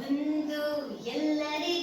ಒಂದು ಎಲ್ಲರಿಗೂ